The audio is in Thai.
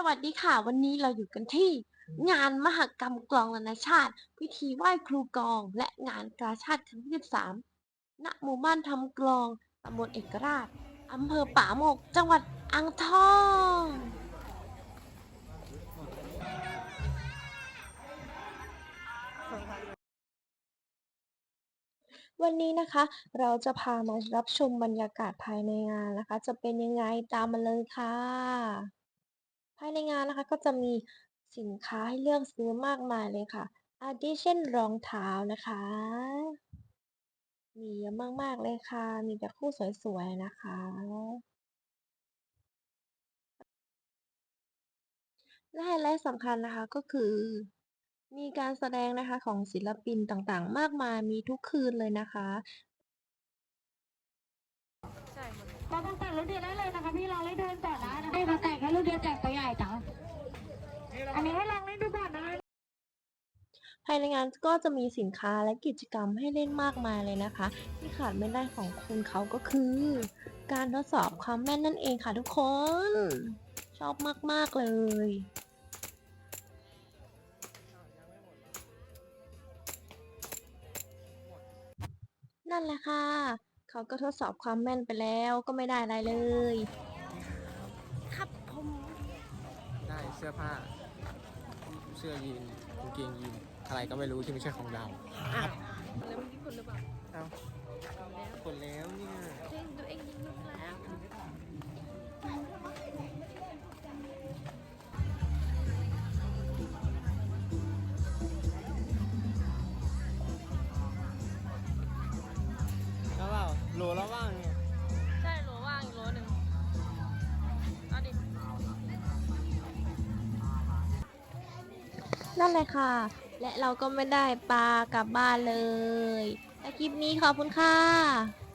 สวัสดีค่ะ วันนี้เราอยู่กันที่ งานมหกรรมกลองนานาชาติ พิธีไหว้ครูกลอง และงานกาชาติครั้งที่13ณหมู่บ้านทำกลองตำบลเอกราชอำเภอป่าโมก จังหวัดอ่างทองวันนี้นะคะเราจะพามารับชมบรรยากาศภายในงานนะคะ จะเป็นยังไงตามมาเลยค่ะ ภายในงานนะคะก็จะมีสินค้าให้เลือกซื้อมากมายเลยค่ะ อาทิเช่นรองเท้านะคะ มีเยอะมากๆเลยค่ะ มีแต่คู่สวยๆนะคะ และไฮไลท์สำคัญนะคะก็คือ มีการแสดงนะคะของศิลปินต่างๆ มากมาย มีทุกคืนเลยนะคะเราต้งแต่งลูกเดียวได้เลยนะคะพี่ลองเล่นเดินก่อนนะให้มาแต่งแค่ ลูกเดียวแจกตัวใหญ่จ้ะอันนี้ให้ลองเล่นดูก่อนนะภายในงานก็จะมีสินค้าและกิจกรรมให้เล่นมากมายเลยนะคะ ที่ขาดไม่ได้ของคุณเขาก็คือ การทดสอบความแม่นนั่นเองค่ะทุกคน ชอบมาก ๆ เลยนั่นแหละค่ะ เขาก็ทดสอบความแม่นไปแล้วก็ไม่ได้อะไรเลย ครับผม ได้เสื้อผ้า เสื้อยีนกางเกงยีนอะไรก็ไม่รู้ที่ไม่ใช่ของเราอะแล้วเมื่อกี้คนหรือเปล่าเอาคนแล้วเนี่ยเล่นตัวเองยิงลูกแล้ว นั่นเลยค่ะ และเราก็ไม่ได้ปลากลับบ้านเลยและคลิปนี้ขอบคุณค่ะ